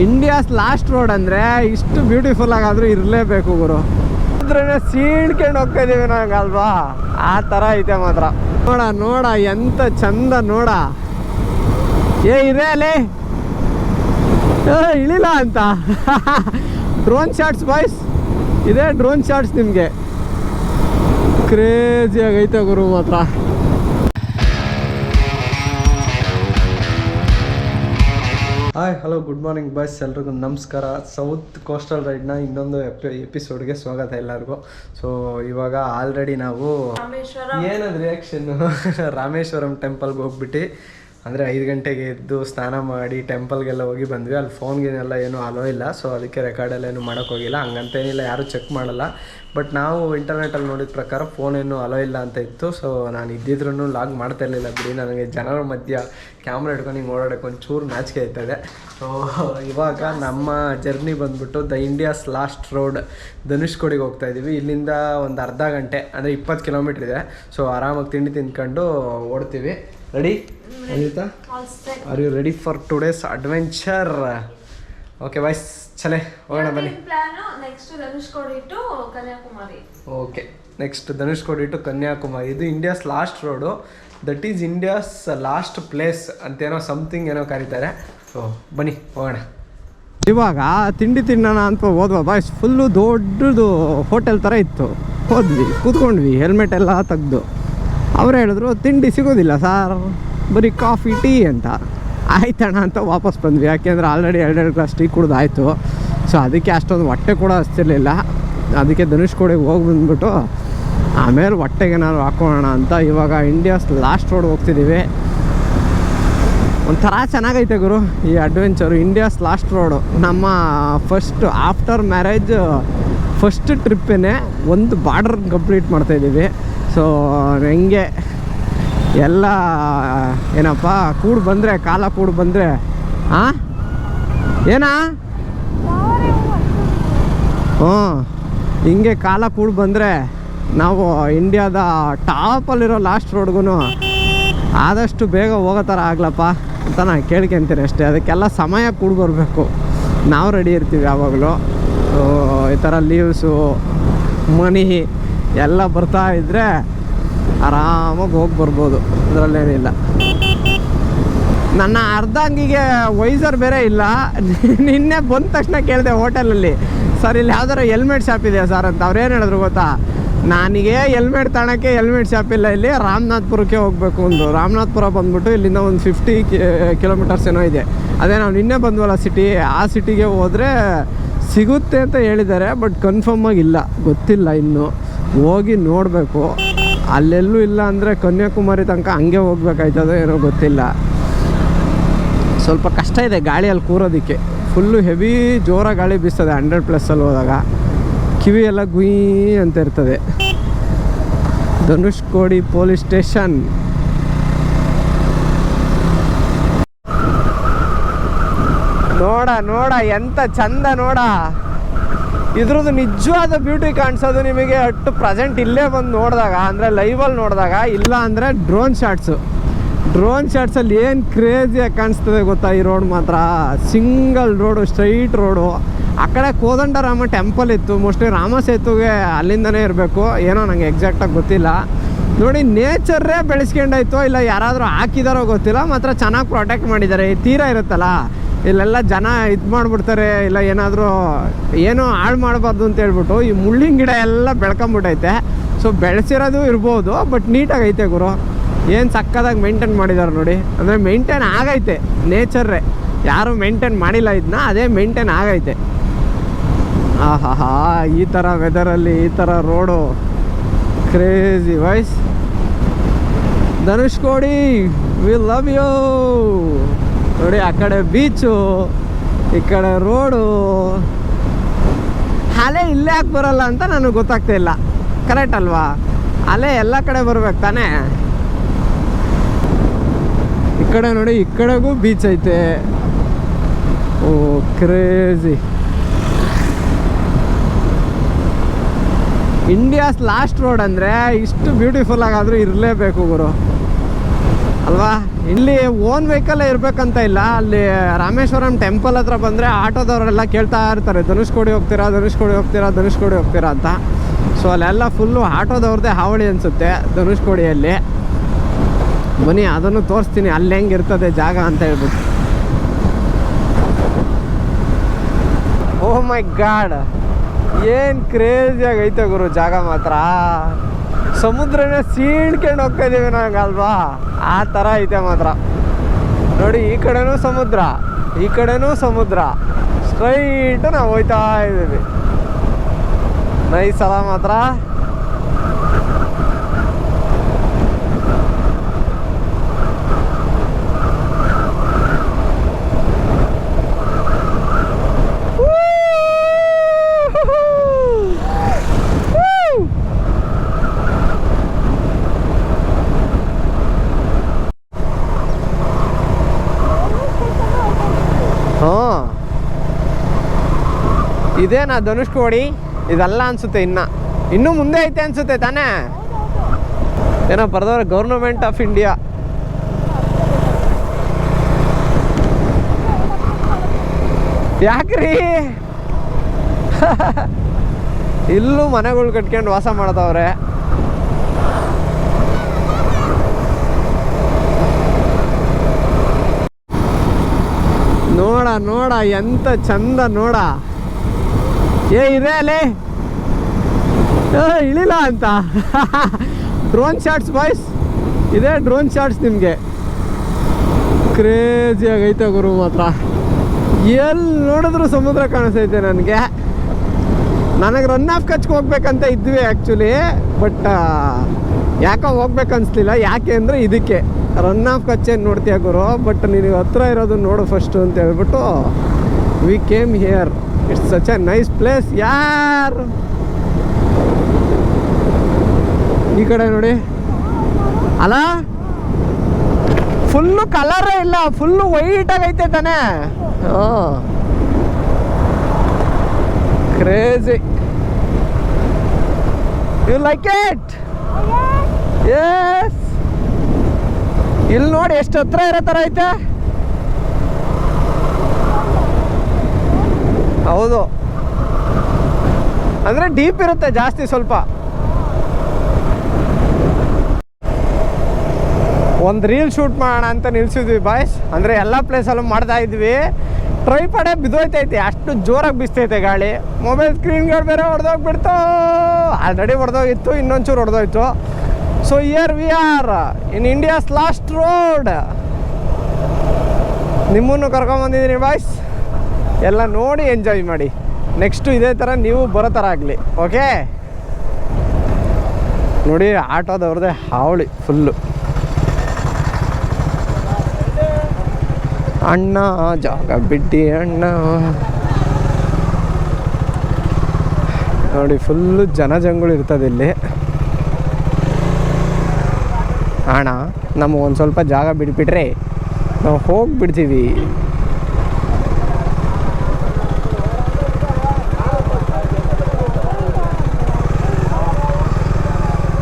India's last road ಅಂದರೆ ಇಷ್ಟು beautiful ಆಗಾದ್ರೂ ಇರಲೇಬೇಕು ಗುರು. ಅಂದ್ರೆ ಸೀಣ್ಕೊಂಡು ಹೋಗ್ತಾ ಇದೀವಿ ನಂಗಲ್ವಾ ಆ ಥರ ಐತೆ ಮಾತ್ರ. ನೋಡ ನೋಡ, ಎಂತ ಚಂದ ನೋಡ. ಏ, ಇದೆ ಅಲ್ಲಿ. ಇಳಿಲ್ಲ ಅಂತ. ಡ್ರೋನ್ ಶಾಟ್ಸ್ ಬಾಯ್ಸ್ ಇದೆ ಡ್ರೋನ್ ಶಾಟ್ಸ್ ನಿಮಗೆ. ಕ್ರೇಜಿ ಆಗೈತೆ ಗುರು ಮಾತ್ರ. Hi hello good morning boys ಎಲ್ರಿಗೂ ನಮಸ್ಕಾರ. ಸೌತ್ ಕೋಸ್ಟಲ್ ರೈಡ್ನ ಇನ್ನೊಂದು ಎಪಿ ಎಪಿಸೋಡ್ಗೆ ಸ್ವಾಗತ ಎಲ್ಲರಿಗೂ. ಸೊ ಇವಾಗ ಆಲ್ರೆಡಿ ನಾವು ಏನದು ರಿಯಾಕ್ಷನ್ ರಾಮೇಶ್ವರಂ ಟೆಂಪಲ್ಗೆ ಹೋಗ್ಬಿಟ್ಟು. ಅಂದರೆ ಐದು ಗಂಟೆಗೆ ಎದ್ದು ಸ್ನಾನ ಮಾಡಿ ಟೆಂಪಲ್ಗೆಲ್ಲ ಹೋಗಿ ಬಂದ್ವಿ. ಅಲ್ಲಿ ಫೋನ್ಗೇನೆಲ್ಲ ಏನೂ ಅಲೋ ಇಲ್ಲ. ಸೊ ಅದಕ್ಕೆ ರೆಕಾರ್ಡೆಲ್ಲ ಏನು ಮಾಡೋಕ್ಕೋಗಿಲ್ಲ ಹಂಗಂತೇನಿಲ್ಲ ಯಾರೂ ಚೆಕ್ ಮಾಡಲ್ಲ. ಬಟ್ ನಾವು ಇಂಟರ್ನೆಟಲ್ಲಿ ನೋಡಿದ ಪ್ರಕಾರ ಫೋನ್ ಏನು ಅಲೋ ಇಲ್ಲ ಅಂತ ಇತ್ತು. ಸೊ ನಾನು ಇದ್ದಿದ್ರೂ ಲಾಗ್ ಮಾಡ್ತಾ ಇರಲಿಲ್ಲ. ಬಿಡಿ, ನನಗೆ ಜನರ ಮಧ್ಯ ಕ್ಯಾಮ್ರಾ ಹಿಡ್ಕೊಂಡು ಹಿಂಗೆ ಓಡಾಡೋಕೆ ಒಂಚೂರು ನಾಚಿಕೆ ಆಯ್ತದೆ ಸೊ ಇವಾಗ ನಮ್ಮ ಜರ್ನಿ ಬಂದ್ಬಿಟ್ಟು ದ ಇಂಡಿಯಾಸ್ ಲಾಸ್ಟ್ ರೋಡ್ ಧನುಷ್ಕೋಡಿಗೆ ಹೋಗ್ತಾ ಇದ್ದೀವಿ. ಇಲ್ಲಿಂದ ಒಂದು ಅರ್ಧ ಗಂಟೆ, ಅಂದರೆ ಇಪ್ಪತ್ತು ಕಿಲೋಮೀಟ್ರ್ ಇದೆ. ಸೊ ಆರಾಮಾಗಿ ತಿಂಡಿ ತಿಂದ್ಕೊಂಡು ಓಡ್ತೀವಿ. Ready Anita are you ready for today's adventure okay boys ಚಲೇ ಹೋಗೋಣ ಬನ್ನಿ. Next Kanyakumari okay next Dhanushkodi to Kanyakumari ಇದು India's last road that is India's last place ಅಂತೇನೋ something ಏನೋ ಕರೀತಾರೆ. ಸೊ ಬನ್ನಿ ಹೋಗೋಣ. ಇವಾಗ ತಿಂಡಿ ತಿನ್ನೋಣ ಅಂತ ಹೋದ್ವಾ ಬಾಯ್ಸ್ ಫುಲ್ಲು ದೊಡ್ಡದು ಹೋಟೆಲ್ ಥರ ಇತ್ತು. ಹೋದ್ವಿ ಕೂತ್ಕೊಂಡ್ವಿ ಹೆಲ್ಮೆಟ್ ಎಲ್ಲ ತೆಗ್ದು. ಅವ್ರು ಹೇಳಿದ್ರು ತಿಂಡಿ ಸಿಗೋದಿಲ್ಲ ಸರ್, ಬರೀ ಕಾಫಿ, ಟೀ ಅಂತ. ಆಯ್ತಣ ಅಂತ ವಾಪಸ್ ಬಂದ್ವಿ, ಯಾಕೆಂದ್ರೆ ಆಲ್ರೆಡಿ ಎರಡೆರಡು ಗ್ಲಾಸ್ ಟೀ ಕುಡ್ದಾಯ್ತು ಸೊ ಅದಕ್ಕೆ ಅಷ್ಟೊಂದು ಹೊಟ್ಟೆ ಕೂಡ ಹಸ್ತಿರ್ಲಿಲ್ಲ. ಅದಕ್ಕೆ ಧನುಷ್ಕೋಡಿಗೆ ಹೋಗಿ ಬಂದ್ಬಿಟ್ಟು, ಆಮೇಲೆ ಹೊಟ್ಟೆಗೆ ಏನಾದ್ರು ಹಾಕೋಣ ಅಂತ ಇವಾಗ ಇಂಡಿಯಾಸ್ ಲಾಸ್ಟ್ ರೋಡ್ ಹೋಗ್ತಿದ್ದೀವಿ ಒಂಥರ ಚೆನ್ನಾಗೈತೆ ಗುರು ಈ ಅಡ್ವೆಂಚರು ಇಂಡಿಯಾಸ್ ಲಾಸ್ಟ್ ರೋಡು ನಮ್ಮ ಫಸ್ಟ್ ಆಫ್ಟರ್ ಮ್ಯಾರೇಜ್ ಫಸ್ಟ್ ಟ್ರಿಪ್ಪೇ ಒಂದು ಬಾರ್ಡರ್ ಕಂಪ್ಲೀಟ್ ಮಾಡ್ತಾಯಿದ್ದೀವಿ ಸೊ ಹೆಂಗೆ? ಎಲ್ಲ, ಏನಪ್ಪ, ಕೂಡು ಬಂದರೆ, ಕಾಲ ಕೂಡು ಬಂದರೆ ಹಾಂ ಏನಾ? ಹ್ಞೂ. ಹಿಂಗೆ ಕಾಲ ಕೂಡು ಬಂದರೆ, ನಾವು ಇಂಡಿಯಾದ ಟಾಪಲ್ಲಿರೋ ಲಾಸ್ಟ್ ರೋಡ್ಗೂ ಆದಷ್ಟು ಬೇಗ ಹೋಗೋ ಥರ ಆಗ್ಲಪ್ಪ ಅಂತ ನಾನು ಕೇಳ್ಕೊಂತೀನಿ ಅಷ್ಟೇ. ಅದಕ್ಕೆಲ್ಲ ಸಮಯ ಕೂಡ ಬರಬೇಕು. ನಾವು ರೆಡಿ ಇರ್ತೀವಿ ಯಾವಾಗಲೂ. ಈ ಥರ ಲೀವ್ಸು ಮನಿ ಎಲ್ಲ ಬರ್ತಾ ಇದ್ದರೆ ಆರಾಮಾಗಿ ಹೋಗಿ ಬರ್ಬೋದು. ಅದರಲ್ಲೇನಿಲ್ಲ ನನ್ನ ಅರ್ಧಂಗಿಗೆ ವೈಸರ್ ಬೇರೆ ಇಲ್ಲ. ನಿನ್ನೆ ಬಂದ ತಕ್ಷಣ ಕೇಳಿದೆ ಹೋಟೆಲಲ್ಲಿ, ಸರ್, ಇಲ್ಲಿ ಯಾವ್ದಾರು ಹೆಲ್ಮೆಟ್ ಶಾಪ್ ಇದೆ ಸರ್? ಅಂತ. ಅವ್ರೇನು ಹೇಳಿದ್ರು ಗೊತ್ತಾ? ನನಗೆ ಹೆಲ್ಮೆಟ್ ತಾಣಕ್ಕೆ ಹೆಲ್ಮೆಟ್ ಶಾಪ್ ಇಲ್ಲ. ಇಲ್ಲಿ ರಾಮನಾಥ್ಪುರಕ್ಕೆ ಹೋಗಬೇಕು ಒಂದು ರಾಮನಾಥ್ಪುರ ಬಂದ್ಬಿಟ್ಟು ಇಲ್ಲಿಂದ ಒಂದು ಫಿಫ್ಟಿ ಕಿಲೋಮೀಟರ್ಸ್ ಏನೋ ಇದೆ. ಅದೇ ನಾವು ನಿನ್ನೆ ಬಂದ್ವಲ್ಲ ಸಿಟಿ ಆ ಸಿಟಿಗೆ ಹೋದರೆ ಸಿಗುತ್ತೆ ಅಂತ ಹೇಳಿದ್ದಾರೆ ಬಟ್ ಕನ್ಫರ್ಮ್ ಆಗಿ ಇಲ್ಲ. ಗೊತ್ತಿಲ್ಲ ಇನ್ನು. ಹೋಗಿ ನೋಡಬೇಕು. ಅಲ್ಲೆಲ್ಲೂ ಇಲ್ಲ ಅಂದರೆ ಕನ್ಯಾಕುಮಾರಿ ತನಕ ಹಂಗೆ ಹೋಗ್ಬೇಕಾಯ್ತದೋ ಏನೋ ಗೊತ್ತಿಲ್ಲ. ಸ್ವಲ್ಪ ಕಷ್ಟ ಇದೆ ಗಾಳಿಯಲ್ಲಿ ಕೂರೋದಕ್ಕೆ. ಫುಲ್ಲು ಹೆವಿ ಜೋರ ಗಾಳಿ ಬೀಸ್ತದೆ ಹಂಡ್ರೆಡ್ ಪ್ಲಸ್ಸಲ್ಲಿ ಹೋದಾಗ. ಕಿವಿ ಎಲ್ಲ ಗುಯ್ ಅಂತ ಇರ್ತದೆ. Dhanushkodi police station. ನೋಡ ನೋಡ, ಎಂತ ಚಂದ ನೋಡ. ಇದ್ರದ್ದು ನಿಜವಾದ ಬ್ಯೂಟಿ ಕಾಣಿಸೋದು ನಿಮಗೆ ಅಟ್ಟು ಪ್ರೆಸೆಂಟ್ ಇಲ್ಲೇ ಬಂದು ನೋಡಿದಾಗ, ಅಂದರೆ ಲೈವಲ್ಲಿ ನೋಡಿದಾಗ, ಇಲ್ಲ ಅಂದರೆ ಡ್ರೋನ್ ಶಾಟ್ಸು ಡ್ರೋನ್ ಶಾಟ್ಸಲ್ಲಿ ಏನು ಕ್ರೇಜಿಯಾಗಿ ಕಾಣಿಸ್ತದೆ ಗೊತ್ತಾ ಈ ರೋಡ್ ಮಾತ್ರ? ಸಿಂಗಲ್ ರೋಡು ಸ್ಟ್ರೈಟ್ ರೋಡು ಆ ಕಡೆ ಕೋದಂಡರಾಮ ಟೆಂಪಲ್ ಇತ್ತು. ಮೋಸ್ಟ್ಲಿ ರಾಮ ಸೇತುವೆ ಅಲ್ಲಿಂದನೇ ಇರಬೇಕು. ಏನೋ ನನಗೆ ಎಕ್ಸಾಕ್ಟಾಗಿ ಗೊತ್ತಿಲ್ಲ. ನೋಡಿ ನೇಚರೇ ಬೆಳೆಸ್ಕೊಂಡಾಯ್ತು, ಇಲ್ಲ ಯಾರಾದರೂ ಹಾಕಿದಾರೋ ಗೊತ್ತಿಲ್ಲ. ಮಾತ್ರ ಚೆನ್ನಾಗಿ ಪ್ರೊಟೆಕ್ಟ್ ಮಾಡಿದ್ದಾರೆ. ಈ ತೀರ ಇರುತ್ತಲ್ಲ? ಇಲ್ಲೆಲ್ಲ ಜನ ಇದು ಮಾಡಿಬಿಡ್ತಾರೆ, ಇಲ್ಲ ಏನಾದರೂ ಏನೋ ಹಾಳು ಮಾಡಬಾರ್ದು ಅಂತ ಹೇಳ್ಬಿಟ್ಟು ಈ ಮುಳ್ಳಿನ ಗಿಡ ಎಲ್ಲ ಬೆಳ್ಕೊಂಬಿಟ್ಟೈತೆ. ಸೊ ಬೆಳೆಸಿರೋದು ಇರ್ಬೋದು ಬಟ್ ನೀಟಾಗೈತೆ ಗುರು. ಏನು ಸಕ್ಕದಾಗಿ ಮೇಂಟೈನ್ ಮಾಡಿದ್ದಾರೆ ನೋಡಿ. ಅಂದರೆ ಮೇಂಟೈನ್ ಆಗೈತೆ ನೇಚರ್ರೇ ಯಾರು ಮೇಂಟೈನ್ ಮಾಡಿಲ್ಲ ಇದನ್ನ ಅದೇ ಮೇಂಟೈನ್ ಆಗೈತೆ. ಆಹಾ ಈ ಥರ ವೆದರಲ್ಲಿ ಈ ಥರ road crazy boys Dhanushkodi we love you ನೋಡಿ, ಆ ಕಡೆ ಬೀಚು ಈ ಕಡೆ ರೋಡು ಅಲೆ ಇಲ್ಲೇ ಯಾಕೆ ಬರಲ್ಲ ಅಂತ ನನಗೆ ಗೊತ್ತಾಗ್ತಾ ಇಲ್ಲ. ಕರೆಕ್ಟ್ ಅಲ್ವಾ? ಅಲೆ ಎಲ್ಲ ಕಡೆ ಬರ್ಬೇಕು ತಾನೇ? ಈ ಕಡೆ ನೋಡಿ, ಈ ಕಡೆಗೂ ಬೀಚ್ ಐತೆ. ಓ ಕ್ರೇಜಿ ಇಂಡಿಯಾಸ್ ಲಾಸ್ಟ್ ರೋಡ್ ಅಂದರೆ ಇಷ್ಟು ಬ್ಯೂಟಿಫುಲ್ ಆಗಾದರೂ ಇರಲೇಬೇಕು ಗುರು. ಅಲ್ವಾ? ಇಲ್ಲಿ ಓನ್ ವೆಹಿಕಲ್ ಇರ್ಬೇಕಂತ ಇಲ್ಲ. ಅಲ್ಲಿ ರಾಮೇಶ್ವರಂ ಟೆಂಪಲ್ ಹತ್ರ ಬಂದರೆ ಆಟೋದವರೆಲ್ಲ ಕೇಳ್ತಾ ಇರ್ತಾರೆ ಧನುಷ್ಕೋಡಿ ಹೋಗ್ತೀರಾ ಧನುಷ್ಕೋಡಿ ಹೋಗ್ತೀರಾ ಧನುಷ್ಕೋಡಿ ಹೋಗ್ತೀರಾ ಅಂತ. ಸೊ ಅಲ್ಲೆಲ್ಲ ಫುಲ್ಲು ಆಟೋದವ್ರದ್ದೇ ಹಾವಳಿ ಅನಿಸುತ್ತೆ ಧನುಷ್ಕೋಡಿಯಲ್ಲಿ ಬನ್ನಿ, ಅದನ್ನು ತೋರಿಸ್ತೀನಿ, ಅಲ್ಲಿ ಹೆಂಗಿರ್ತದೆ ಜಾಗ ಅಂತ ಹೇಳ್ಬಿಟ್ಟು. ಓ ಮೈ ಗಾಡ್ ಏನು ಕ್ರೇಜಿಯಾಗೈತೆ ಗುರು, ಜಾಗ ಮಾತ್ರ. ಸಮುದ್ರನೇ ಸೀಳ್ಕೊಂಡು ಹೋಗ್ತಾ ಇದೀವಿ ನಂಗಲ್ವಾ? ಆ ಥರ ಐತೆ ಮಾತ್ರ. ನೋಡಿ, ಈ ಕಡೆನೂ ಸಮುದ್ರ, ಈ ಕಡೆನೂ ಸಮುದ್ರ. ಸ್ಟ್ರೈಟ್ ನಾವು ಹೋಯ್ತಾ ಇದ್ದೀವಿ. ನೈಸ್ ಅಲ್ಲ ಮಾತ್ರ? ಇದೇನಾ ಧನುಷ್ಕೋಡಿ ಇದೆಲ್ಲ ಅನ್ಸುತ್ತೆ ಇನ್ನ. ಇನ್ನೂ ಮುಂದೆ ಐತೆ ಅನ್ಸುತ್ತೆ ತಾನೇ? ಏನೋ ಬರ್ದವ್ರೆ ಗೌರ್ನಮೆಂಟ್ ಆಫ್ ಇಂಡಿಯಾ ಯಾಕ್ರಿ? ಇಲ್ಲೂ ಮನೆಗಳು ಕಟ್ಕೊಂಡು ವಾಸ ಮಾಡ್ತಾವ್ರೆ ನೋಡ ನೋಡ, ಎಂತ ಚಂದ ನೋಡ. ಏ ಇದೆ ಅಲ್ಲಿ. ಇಳಿಲ್ಲ ಅಂತ. ಡ್ರೋನ್ ಶಾಟ್ಸ್ ಬಾಯ್ಸ್ ಇದೆ ಡ್ರೋನ್ ಶಾಟ್ಸ್ ನಿಮಗೆ. ಕ್ರೇಜಿಯಾಗೈತೆ ಗುರು ಮಾತ್ರ. ಎಲ್ಲಿ ನೋಡಿದ್ರು ಸಮುದ್ರ ಕಾಣಿಸ್ತೈತೆ ನನಗೆ. ನನಗೆ ರನ್ ಆಫ್ ಕಚ್ಗೆ ಹೋಗ್ಬೇಕಂತ ಇದ್ವಿ ಆ್ಯಕ್ಚುಲಿ ಬಟ್ ಯಾಕೋ ಹೋಗ್ಬೇಕು ಅನಿಸ್ಲಿಲ್ಲ. ಯಾಕೆ ಅಂದರೆ ಇದಕ್ಕೆ. ರನ್ ಆಫ್ ಕಚ್ ಏನು ನೋಡ್ತೀಯ ಗುರು? ಬಟ್ ನಿನಗೆ ಹತ್ರ ಇರೋದು ನೋಡು ಫಸ್ಟು ಅಂತ ಹೇಳ್ಬಿಟ್ಟು we came here it's such a nice place ಯಾರ್ ಈ ಕಡೆ ನೋಡಿ. ಅಲ್ಲ? ಫುಲ್ಲು ಕಲರೇ ಇಲ್ಲ ಫುಲ್ಲು ವೈಟ್ ಆಗೈತೆ ತಾನೆ. Crazy you like it yes ಇಲ್ಲಿ ನೋಡಿ ಎಷ್ಟು ಹತ್ರ ಇರೋ ಥರ ಐತೆ? ಹೌದು. ಅಂದರೆ ಡೀಪ್ ಇರುತ್ತೆ ಜಾಸ್ತಿ ಸ್ವಲ್ಪ. ಒಂದು ರೀಲ್ ಶೂಟ್ ಮಾಡೋಣ ಅಂತ ನಿಲ್ಸಿದ್ವಿ ಬಾಯ್ಸ್ ಅಂದರೆ ಎಲ್ಲ ಪ್ಲೇಸಲ್ಲೂ ಮಾಡ್ತಾ ಇದ್ವಿ. ಟ್ರೈ ಪಡೆ ಬಿದ್ದೋಯ್ತೈತೆ, ಅಷ್ಟು ಜೋರಾಗಿ ಬಿಸ್ತೈತೆ ಗಾಳಿ. ಮೊಬೈಲ್ ಸ್ಕ್ರೀನ್ ಗಾರ್ಡ್ ಬೇರೆ ಹೊಡೆದೋಗ್ಬಿಡ್ತು. ಆಲ್ರೆಡಿ ಹೊಡೆದೋಗಿತ್ತು ಇನ್ನೊಂಚೂರು ಹೊಡೆದೋಯ್ತು. So here we are in India's last road ನಿಮ್ಮನ್ನು ಕರ್ಕೊಂಬಂದಿದ್ದೀನಿ ಬಾಯ್ಸ್ ಎಲ್ಲ ನೋಡಿ ಎಂಜಾಯ್ ಮಾಡಿ. ನೆಕ್ಸ್ಟು ಇದೇ ಥರ ನೀವು ಬರೋ ಥರ ಆಗಲಿ ಓಕೆ ನೋಡಿ, ಆಟೋದವ್ರದ್ದೇ ಹಾವಳಿ ಫುಲ್ಲು ಅಣ್ಣ, ಜಾಗ ಬಿಟ್ಟಿ ಅಣ್ಣ. ನೋಡಿ ಫುಲ್ಲು ಜನ ಜಂಗುಳು ಇರ್ತದೆ ಇಲ್ಲಿ. ಅಣ್ಣ ನಮಗೆ ಒಂದು ಸ್ವಲ್ಪ ಜಾಗ ಬಿಟ್ಬಿಟ್ರೆ ನಾವು ಹೋಗ್ಬಿಡ್ತೀವಿ.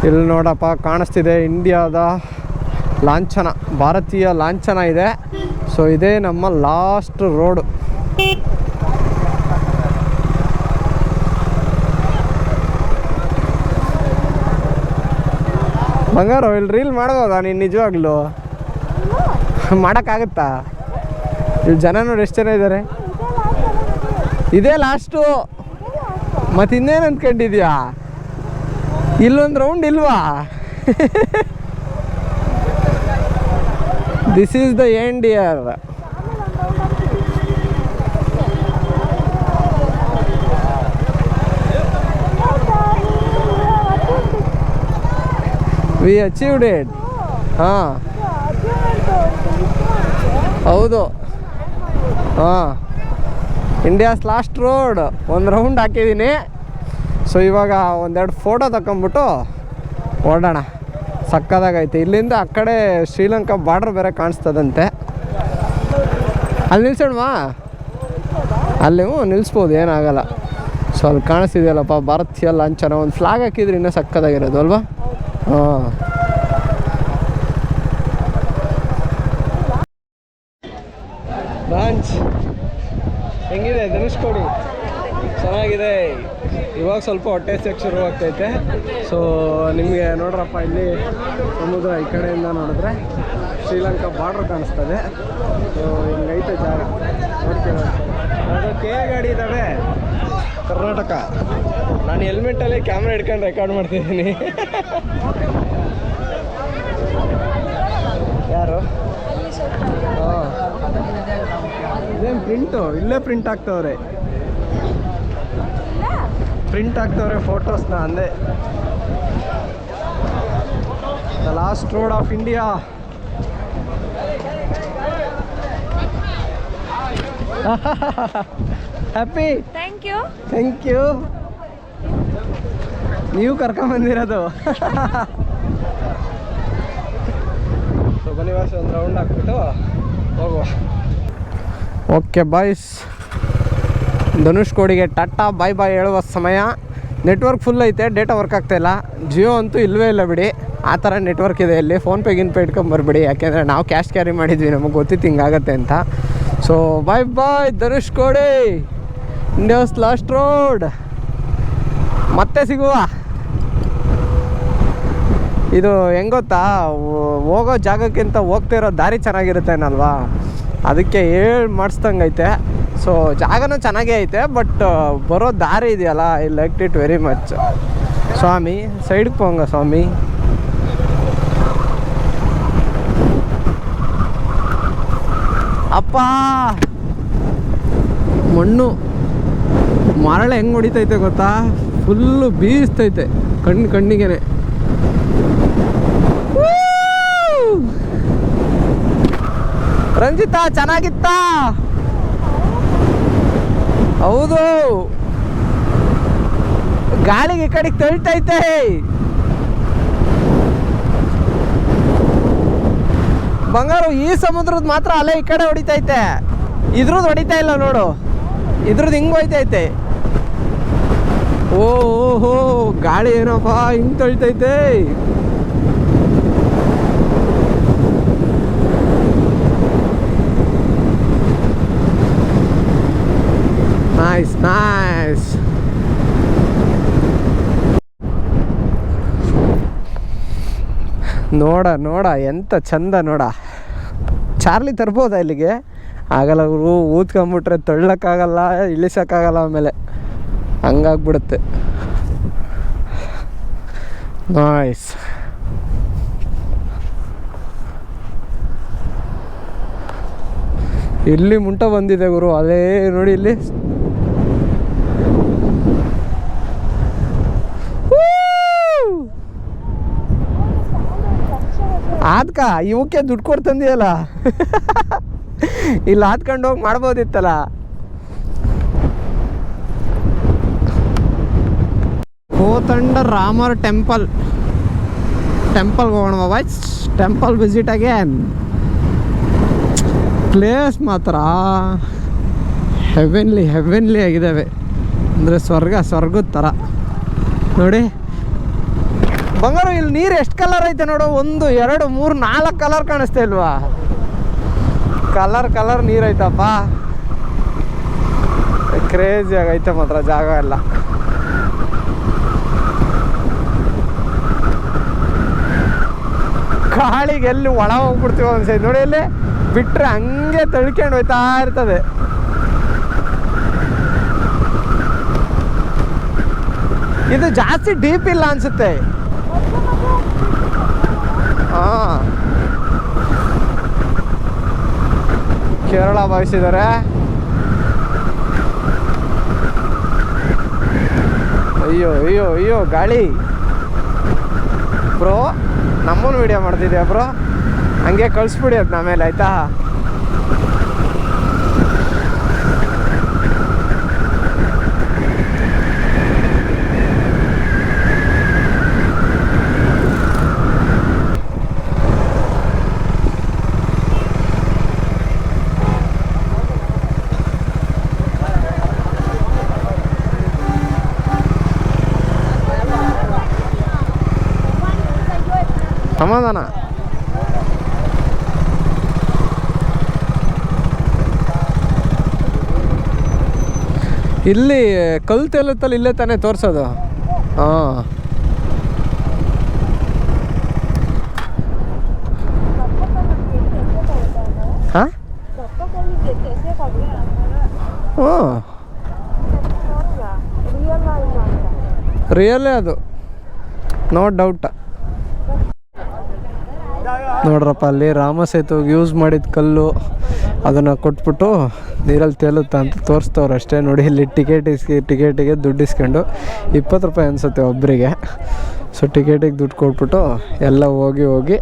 ಇಲ್ಲಿ ನೋಡಪ್ಪ, ಕಾಣಿಸ್ತಿದೆ ಇಂಡಿಯಾದ ಲಾಂಛನ, ಭಾರತೀಯ ಲಾಂಛನ ಇದೆ. ಸೊ ಇದೇ ನಮ್ಮ ಲಾಸ್ಟ್ ರೋಡು ಬಂಗಾರ, ಇಲ್ಲಿ ರೀಲ್ ಮಾಡ್ಬೋದಾ ನೀನು ನಿಜವಾಗ್ಲೂ? ಮಾಡೋಕ್ಕಾಗತ್ತಾ? ಇಲ್ಲಿ ಜನ ನೋಡಿ ಎಷ್ಟು ಜನ ಇದ್ದಾರೆ ಇದೇ ಲಾಸ್ಟು ಮತ್ತೆ ಇನ್ನೇನು ಅಂದ್ಕೊಂಡಿದ್ಯಾ? ಇಲ್ಲೊಂದು ರೌಂಡ್ ಇಲ್ವಾ? This is the end here we achieved it ಹಾಂ. ಹೌದು. ಹಾಂ. ಇಂಡಿಯಾಸ್ ಲಾಸ್ಟ್ ರೋಡ್ ಒಂದು ರೌಂಡ್ ಹಾಕಿದ್ದೀನಿ ಸೊ ಇವಾಗ ಒಂದೆರಡು ಫೋಟೋ ತಕ್ಕೊಂಬಿಟ್ಟು ಓಡೋಣ. ಸಕ್ಕದಾಗೈತೆ ಇಲ್ಲಿಂದ ಆ ಕಡೆ ಶ್ರೀಲಂಕಾ ಬಾರ್ಡ್ರ್ ಬೇರೆ ಕಾಣಿಸ್ತದಂತೆ. ಅಲ್ಲಿ ನಿಲ್ಸೋಣವಾ? ಅಲ್ಲಿ ಹ್ಞೂ ನಿಲ್ಲಿಸ್ಬೋದು ಏನಾಗಲ್ಲ. ಸೊ ಅಲ್ಲಿ ಕಾಣಿಸ್ತಿದೆಯಲ್ಲಪ್ಪ, ಭಾರತೀಯ ಲಾಂಛನ. ಒಂದು ಫ್ಲಾಗ್ ಹಾಕಿದ್ರೆ ಇನ್ನೂ ಸಕ್ಕದಾಗಿರೋದು ಅಲ್ವಾ? ಹಾಂ. ಲಾಂಚ್ ಹೆಂಗಿದೆ? ಧನುಷ್ಕೋಡಿ ಚೆನ್ನಾಗಿದೆ. ಇವಾಗ ಸ್ವಲ್ಪ ಹೊಟ್ಟೆ ಸೆಕ್ ಶುರು ಆಗ್ತೈತೆ. ಸೊ ನಿಮಗೆ ನೋಡ್ರಪ್ಪ ಇಲ್ಲಿ ಸಮುದ್ರ ಈ ಕಡೆಯಿಂದ ನೋಡಿದ್ರೆ ಶ್ರೀಲಂಕಾ ಬಾರ್ಡ್ರ್ ಕಾಣಿಸ್ತದೆ. ಸೊ ಹಿಂಗೈತೆ ಜಾಗ. ನೋಡ್ತೀವಿ ಅದು ಕೆ ಗಾಡಿ ಇದ್ದಾವೆ ಕರ್ನಾಟಕ. ನಾನು ಹೆಲ್ಮೆಟಲ್ಲಿ ಕ್ಯಾಮ್ರಾ ಹಿಡ್ಕೊಂಡು ರೆಕಾರ್ಡ್ ಮಾಡ್ತಿದ್ದೀನಿ. ಯಾರು? ಹಾಂ. ಇದೇನು ಪ್ರಿಂಟು ಇಲ್ಲೇ ಪ್ರಿಂಟ್ ಆಗ್ತವ್ರೆ. ಪ್ರಿಂಟ್ ಆಗ್ತವ್ರೆ ಫೋಟೋಸ್ನ ಅಂದೆ. The last road of India happy thank you thank you ನೀವು ಕರ್ಕೊಂಬಂದಿರೋದು ಸೊ ಬನ್ನಿ ಒಂದು ರೌಂಡ್ ಹಾಕ್ಬಿಟ್ಟು ಹೋಗುವ. ಓಕೆ ಬಾಯ್ಸ್ ಧನುಷ್ ಕೋಡಿಗೆ ಟಾಟಾ ಬಾಯ್ ಬಾಯ್ ಹೇಳುವ ಸಮಯ. ನೆಟ್ವರ್ಕ್ ಫುಲ್ ಐತೆ ಡೇಟಾ ವರ್ಕ್ ಆಗ್ತಾಯಿಲ್ಲ ಜಿಯೋ ಅಂತೂ ಇಲ್ಲವೇ ಇಲ್ಲ ಬಿಡಿ. ಆ ಥರ ನೆಟ್ವರ್ಕ್ ಇದೆ ಇಲ್ಲಿ. ಫೋನ್ಪೇ ಗಿನ್ಪೇ ಇಟ್ಕೊಂಬರ್ಬಿಡಿ ಯಾಕೆಂದರೆ ನಾವು ಕ್ಯಾಶ್ ಕ್ಯಾರಿ ಮಾಡಿದ್ವಿ, ನಮಗೆ ಗೊತ್ತಿತ್ತು ಹಿಂಗಾಗತ್ತೆ ಅಂತ. So bye bye Dhanushkodi. India's last road ಮತ್ತೆ ಸಿಗುವ. ಇದು ಹೆಂಗ್ ಗೊತ್ತಾ? ಹೋಗೋ ಜಾಗಕ್ಕಿಂತ ಹೋಗ್ತಿರೋ ದಾರಿ ಚೆನ್ನಾಗಿರುತ್ತೆ ಚೆನ್ನಾಗಿರುತ್ತೇನಲ್ವಾ ಅದಕ್ಕೆ ಹೇಳಿ ಮಾಡಿಸ್ದಂಗೈತೆ. ಸೊ ಜಾಗನೂ ಚೆನ್ನಾಗೇ ಐತೆ ಬಟ್ ಬರೋ ದಾರಿ ಇದೆಯಲ್ಲ I like it very much ಸ್ವಾಮಿ ಸೈಡ್ಗೆ ಪೋಂಗ ಸ್ವಾಮಿ. ಅಪ್ಪ! ಮಣ್ಣು ಮರಳು ಹೆಂಗೆ ಹೊಡಿತೈತೆ ಗೊತ್ತಾ? ಫುಲ್ಲು ಬೀಸ್ತೈತೆ ಕಣ್ಣು ಕಣ್ಣಿಗೆನೆ. ರಂಜಿತಾ, ಚೆನ್ನಾಗಿತ್ತಾ? ಹೌದು. ಗಾಳಿಗೆ ಈ ಕಡೆಗೆ ತಳ್ತೈತೆ. ಬಂಗಾರು ಈ ಸಮುದ್ರದ ಮಾತ್ರ ಅಲೆ ಈ ಕಡೆ ಹೊಡಿತೈತೆ. ಇದ್ರದ್ದು ಹೊಡಿತಾ ಇಲ್ಲ ನೋಡು. ಇದ್ರದ್ದು ಹಿಂಗ್ ಹೋಯ್ತೈತೆ. ಓ ಓಹೋ ಗಾಳಿ ಏನಪ್ಪ, ಹಿಂಗ್ ತಳ್ತೈತೆ. Nice nice. ನೋಡ ನೋಡ, ಎಂತ ಚಂದ ನೋಡ. ಚಾರ್ಲಿ ತರ್ಬೋದಾ ಇಲ್ಲಿಗೆ? ಆಗಲ್ಲ ಅವರು ಊದ್ಕೊಂಬಿಟ್ರೆ ತಳ್ಳಕ್ಕಾಗಲ್ಲ, ಇಳಿಸೋಕ್ಕಾಗಲ್ಲ ಆಮೇಲೆ. ಹಂಗಾಗ್ಬಿಡುತ್ತೆ. ನಾಯ್ಸ್ ಇಲ್ಲಿ ಮುಂಟ ಬಂದಿದೆ ಗುರು ಅದೇ ನೋಡಿ ಇಲ್ಲಿ. ಆದ್ಕ? ಇವಕ್ಕೆ ದುಡ್ಡು ಕೊಡ್ತಂದಿಯಲ್ಲ ಇಲ್ಲಿ ಆದ್ಕೊಂಡು ಹೋಗಿ ಮಾಡ್ಬೋದಿತ್ತಲ್ಲ? ಕೋತಂಡ ರಾಮರ್ ಟೆಂಪಲ್ ಟೆಂಪಲ್ಗೆ ಹೋಗೋಣ ಬಾಬಾ ಟೆಂಪಲ್ ವಿಸಿಟ್ ಅಗೇನ್ ಪ್ಲೇಸ್ ಮಾತ್ರ. ಹೆವೆನ್ಲಿ ಹೆವೆನ್ಲಿ ಆಗಿದ್ದಾವೆ ಅಂದರೆ ಸ್ವರ್ಗ, ಸ್ವರ್ಗದ ಥರ ನೋಡಿ. ಬಂಗಾರ, ಇಲ್ಲಿ ನೀರು ಎಷ್ಟು ಕಲರ್ ಐತೆ ನೋಡು? ಒಂದು, ಎರಡು, ಮೂರು, ನಾಲ್ಕು ಕಲರ್ ಕಾಣಿಸ್ತಾ ಇಲ್ವಾ? ಕಲರ್ ಕಲರ್ ನೀರು ಐತಪ್ಪ. ಕ್ರೇಜಿ ಆಗೈತೆ ಮಾತ್ರ, ಜಾಗ ಎಲ್ಲ. ಕಾಳಿಗೆ ಎಲ್ಲಿ ಒಳ ಹೋಗ್ಬಿಡ್ತೀವಿ ಅನ್ಸೈತೆ. ನೋಡಿ ಇಲ್ಲಿ, ಬಿಟ್ರೆ ಹಂಗೆ ತಳ್ಕೊಂಡು ಹೋಯ್ತಾ ಇರ್ತದೆ. ಇದು ಜಾಸ್ತಿ ಡೀಪ್ ಇಲ್ಲ ಅನ್ಸುತ್ತೆ. ಹಾ ಕೇರಳ ಭಾವಿಸಿದ್ದಾರೆ ಅಯ್ಯೋ ಅಯ್ಯೋ ಅಯ್ಯೋ, ಗಾಳಿ. ಬ್ರೋ, ನಮ್ಮನ್ನು ವಿಡಿಯೋ ಮಾಡ್ತಿದ್ದೆ ಬ್ರೋ? ಹಂಗೆ ಕಳಿಸ್ಬಿಡಿ ಅದು ನಮ್ಮೇಲೆ ಆಯ್ತಾ? ಸಮಾಧಾನ. ಇಲ್ಲಿ ಕಲ್ ತೇಲುತ್ತಲ್ಲಿ ಇಲ್ಲೇ ತಾನೇ ತೋರಿಸೋದು. ಹಾಂ. ಹಾಂ? ಹ್ಞೂ ರಿಯಲೇ ಅದು. ನೋ ಡೌಟ್ ನೋಡ್ರಪ್ಪ, ಅಲ್ಲಿ ರಾಮ ರಾಮಸೇತುಗೆ ಯೂಸ್ ಮಾಡಿದ ಕಲ್ಲು, ಅದನ್ನು ಕೊಟ್ಬಿಟ್ಟು ನೀರಲ್ಲಿ ತೇಲುತ್ತಾ ಅಂತ ತೋರಿಸ್ತವ್ರು ಅಷ್ಟೇ. ನೋಡಿ, ಇಲ್ಲಿ ಟಿಕೆಟ್ ಇಸ್ಕಿ ಟಿಕೆಟಿಗೆ ದುಡ್ಡು ಇಸ್ಕೊಂಡು ಇಪ್ಪತ್ತು ರೂಪಾಯಿ ಅನಿಸುತ್ತೆ ಒಬ್ಬರಿಗೆ ಸೊ ಟಿಕೆಟಿಗೆ ದುಡ್ಡು ಕೊಟ್ಬಿಟ್ಟು ಎಲ್ಲ ಹೋಗಿ ಹೋಗಿ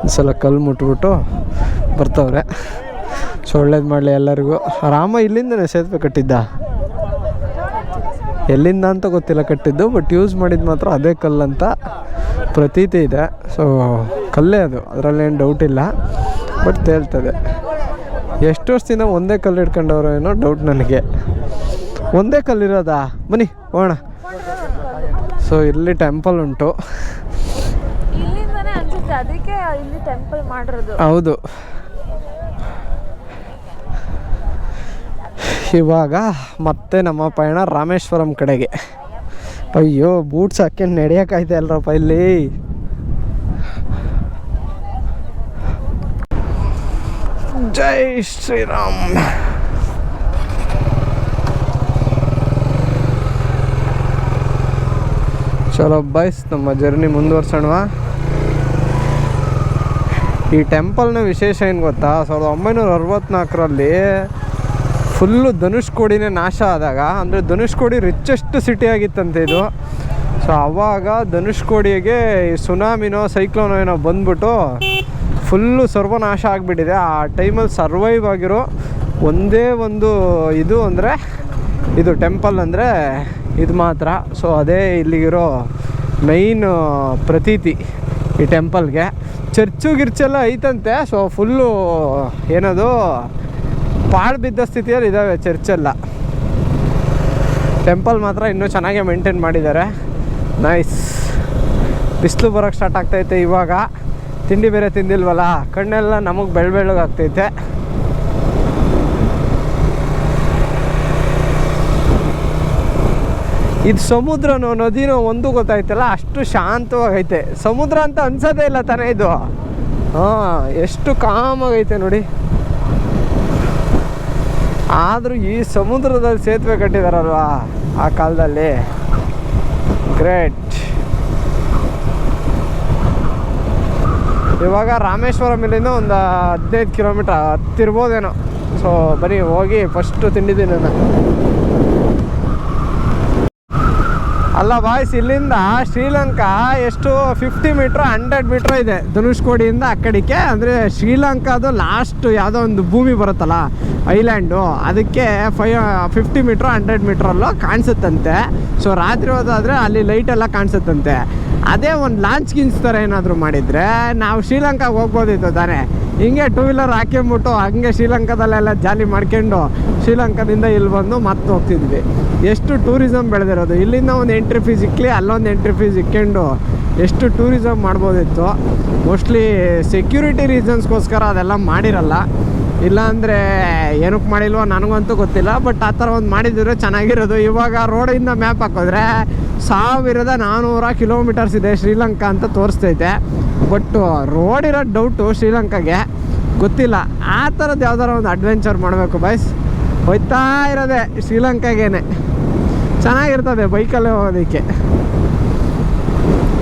ಒಂದು ಸಲ ಕಲ್ಲು ಮುಟ್ಬಿಟ್ಟು ಬರ್ತವ್ರೆ. ಸೊ ಒಳ್ಳೇದು ಮಾಡಲಿ ಎಲ್ಲರಿಗೂ. ರಾಮ ಇಲ್ಲಿಂದನೇ ಸೇತುವೆ ಕಟ್ಟಿದ್ದ? ಎಲ್ಲಿಂದ ಅಂತ ಗೊತ್ತಿಲ್ಲ ಕಟ್ಟಿದ್ದು ಬಟ್ ಯೂಸ್ ಮಾಡಿದ್ದು ಮಾತ್ರ ಅದೇ ಕಲ್ಲಂತ ಪ್ರತೀತಿ ಇದೆ. ಸೊ ಕಲ್ಲೇ ಅದು ಅದರಲ್ಲೇನು ಡೌಟ್ ಇಲ್ಲ. ಬಟ್ ತೇಳ್ತದೆ. ಎಷ್ಟು ವರ್ಷದಿಂದ ಒಂದೇ ಕಲ್ಲು ಹಿಡ್ಕೊಂಡವ್ರು ಏನೋ ಡೌಟ್ ನನಗೆ. ಒಂದೇ ಕಲ್ಲಿರೋದಾ ಬನ್ನಿ ಹೋಗೋಣ. ಸೊ ಇಲ್ಲಿ ಟೆಂಪಲ್ ಉಂಟು. ಹೌದು. ಇವಾಗ ಮತ್ತೆ ನಮ್ಮ ಪಯಣ ರಾಮೇಶ್ವರಂ ಕಡೆಗೆ. ಅಯ್ಯೋ ಬೂಟ್ಸ್ ಹಾಕ್ಯಂಡು ನಡೆಯೋಕ್ಕಾಯ್ತಾ ಅಲ್ರಪ್ಪ ಇಲ್ಲಿ? ಜೈ ಶ್ರೀರಾಮ್. ಚಲೋ ಬಾಯ್ಸ್ ನಮ್ಮ ಜರ್ನಿ ಮುಂದುವರ್ಸೋಣವಾ? ಈ ಟೆಂಪಲ್ನ ವಿಶೇಷ ಏನು ಗೊತ್ತಾ? ಸಾವಿರದ ಒಂಬೈನೂರ ಅರವತ್ನಾಲ್ಕರಲ್ಲಿ ಫುಲ್ಲು ಧನುಷ್ಕೋಡಿನೇ ನಾಶ ಆದಾಗ, ಅಂದರೆ ಧನುಷ್ಕೋಡಿ ರಿಚೆಸ್ಟ್ ಸಿಟಿ ಆಗಿತ್ತಂತೆ ಇದು. ಸೊ ಆವಾಗ ಧನುಷ್ಕೋಡಿಗೆ ಸುನಾಮಿನೋ ಸೈಕ್ಲೋನೋ ಏನೋ ಬಂದ್ಬಿಟ್ಟು ಫುಲ್ಲು ಸರ್ವನಾಶ ಆಗಿಬಿಟ್ಟಿದೆ. ಆ ಟೈಮಲ್ಲಿ ಸರ್ವೈವ್ ಆಗಿರೋ ಒಂದೇ ಒಂದು ಇದು ಅಂದರೆ, ಇದು ಟೆಂಪಲ್ ಅಂದರೆ ಇದು ಮಾತ್ರ. ಸೊ ಅದೇ ಇಲ್ಲಿಗಿರೋ ಮೈನ್ ಪ್ರತೀತಿ ಈ ಟೆಂಪಲ್ಗೆ. ಚರ್ಚು ಗಿರ್ಚೆಲ್ಲ ಐತಂತೆ. ಸೊ ಫುಲ್ಲು ಏನದು ಪಾಳು ಬಿದ್ದ ಸ್ಥಿತಿಯಲ್ಲಿ ಇದ್ದಾವೆ ಚರ್ಚೆಲ್ಲ. ಟೆಂಪಲ್ ಮಾತ್ರ ಇನ್ನೂ ಚೆನ್ನಾಗೇ ಮೇಂಟೈನ್ ಮಾಡಿದ್ದಾರೆ. ನೈಸ್ ಬಿಸಿಲು ಬರೋಕ್ಕೆ ಸ್ಟಾರ್ಟ್ ಆಗ್ತೈತೆ ಇವಾಗ. ತಿಂಡಿ ಬೇರೆ ತಿಂದಿಲ್ವಲ್ಲ, ಕಣ್ಣೆಲ್ಲ ನಮಗೆ ಬೆಳ್ ಬೆಳ್ಳಗಾಗ್ತೈತೆ ಇದು ಸಮುದ್ರನೋ ನದಿನೋ ಒಂದು ಗೊತ್ತಾಯ್ತಲ್ಲ, ಅಷ್ಟು ಶಾಂತವಾಗೈತೆ. ಸಮುದ್ರ ಅಂತ ಅನ್ಸೋದೇ ಇಲ್ಲ ತಾನೇ ಇದು. ಹಾಂ, ಎಷ್ಟು ಕಾಮಾಗೈತೆ ನೋಡಿ. ಆದರೂ ಈ ಸಮುದ್ರದಲ್ಲಿ ಸೇತುವೆ ಕಟ್ಟಿದಾರಲ್ವಾ ಆ ಕಾಲದಲ್ಲಿ? ಗ್ರೇಟ್ ಇವಾಗ ರಾಮೇಶ್ವರಂ ಇಲ್ಲಿಂದ ಒಂದು ಹದಿನೈದು ಕಿಲೋಮೀಟ್ರ್ ಹತ್ತಿರ್ಬೋದೇನೋ. ಸೊ ಬರೀ ಹೋಗಿ ಫಸ್ಟು ತಿಂಡಿದ್ದೀನಿ ನಾನು ಅಲ್ಲ ಬಾಯ್ಸ್ ಇಲ್ಲಿಂದ ಶ್ರೀಲಂಕಾ ಎಷ್ಟು ಫಿಫ್ಟಿ ಮೀಟ್ರ್ ಹಂಡ್ರೆಡ್ ಮೀಟ್ರ್ ಇದೆ. ಧನುಷ್ಕೋಡಿಯಿಂದ ಆ ಕಡೆಗೆ ಅಂದರೆ ಶ್ರೀಲಂಕಾದು ಲಾಸ್ಟ್ ಯಾವುದೋ ಒಂದು ಭೂಮಿ ಬರುತ್ತಲ್ಲ ಐಲ್ಯಾಂಡು. ಅದಕ್ಕೆ ಫೈ ಫಿಫ್ಟಿ ಮೀಟ್ರ್ ಹಂಡ್ರೆಡ್ ಮೀಟ್ರಲ್ಲೂ ಕಾಣಿಸುತ್ತಂತೆ. ಸೊ ರಾತ್ರಿ ಹೋದಾದರೆ ಅಲ್ಲಿ ಲೈಟೆಲ್ಲ ಕಾಣಿಸುತ್ತಂತೆ. ಅದೇ ಒಂದು ಲಾಂಚ್ ಗಿನ್ಸ್ ಥರ ಏನಾದರೂ ಮಾಡಿದರೆ ನಾವು ಶ್ರೀಲಂಕಾಗೆ ಹೋಗ್ಬೋದಿತ್ತು ತಾನೇ. ಹಿಂಗೆ ಟೂ ವೀಲರ್ ಹಾಕ್ಕೊಂಬಿಟ್ಟು ಹಂಗೆ ಶ್ರೀಲಂಕಾದಲ್ಲೆಲ್ಲ ಜಾಲಿ ಮಾಡ್ಕೊಂಡು ಶ್ರೀಲಂಕಾದಿಂದ ಇಲ್ಲಿ ಬಂದು ಮತ್ತೆ ಹೋಗ್ತಿದ್ವಿ. ಎಷ್ಟು ಟೂರಿಸಮ್ ಬೆಳೆದಿರೋದು. ಇಲ್ಲಿಂದ ಒಂದು ಎಂಟ್ರಿ ಫೀಸ್ ಇಕ್ಕಲಿ ಅಲ್ಲೊಂದು ಎಂಟ್ರಿ ಫೀಸ್ ಇಕ್ಕೊಂಡು ಎಷ್ಟು ಟೂರಿಸಮ್ ಮಾಡ್ಬೋದಿತ್ತು. ಮೋಸ್ಟ್ಲಿ ಸೆಕ್ಯೂರಿಟಿ ರೀಸನ್ಸ್ಗೋಸ್ಕರ ಅದೆಲ್ಲ ಮಾಡಿರಲ್ಲ. ಇಲ್ಲಾಂದರೆ ಏನಕ್ಕೆ ಮಾಡಿಲ್ವೋ ನನಗಂತೂ ಗೊತ್ತಿಲ್ಲ ಬಟ್ ಆ ಥರ ಒಂದು ಮಾಡಿದ್ರೆ ಚೆನ್ನಾಗಿರೋದು. ಇವಾಗ ರೋಡಿಂದ ಮ್ಯಾಪ್ ಹಾಕಿದ್ರೆ ಸಾವಿರದ ನಾನ್ನೂರ ಕಿಲೋಮೀಟರ್ಸ್ ಇದೆ ಶ್ರೀಲಂಕಾ ಅಂತ ತೋರಿಸ್ತೈತೆ. ಬಟ್ ರೋಡ್ ಇರೋ ಡೌಟು ಶ್ರೀಲಂಕಾಗೆ ಗೊತ್ತಿಲ್ಲ. ಆ ಥರದ್ದು ಯಾವ್ದಾರ ಒಂದು ಅಡ್ವೆಂಚರ್ ಮಾಡಬೇಕು ಬಾಯ್ಸ್ ಹೋಯ್ತಾ ಇರೋದೆ ಶ್ರೀಲಂಕಾಗೇನೆ. ಚೆನ್ನಾಗಿರ್ತದೆ ಬೈಕಲ್ಲೇ ಹೋಗೋದಕ್ಕೆ.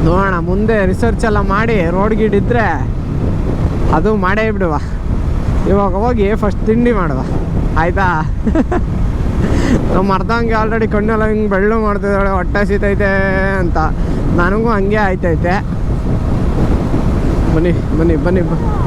ನೋಡೋಣ, ಮುಂದೆ ರಿಸರ್ಚ್ ಎಲ್ಲ ಮಾಡಿ ರೋಡ್ ಗೀಡ್ ಇದ್ದರೆ ಅದು ಮಾಡೇ ಬಿಡುವ. ಇವಾಗ ಹೋಗಿ ಫಸ್ಟ್ ತಿಂಡಿ ಮಾಡುವ. ಆಯಿತಾ? ನಮ್ಮ ಅರ್ಧಂಗೆ ಆಲ್ರೆಡಿ ಕಣ್ಣೆಲ್ಲ ಹಿಂಗೆ ಬೆಳ್ಳು ಮಾಡ್ತಿದ್ದಾಳೆ, ಹೊಟ್ಟೆ ಸೀತೈತೆ ಅಂತ. ನನಗೂ ಹಂಗೆ ಆಯ್ತೈತೆ. ಬನ್ನಿ ಬನ್ನಿ ಬನ್ನಿ, ಬ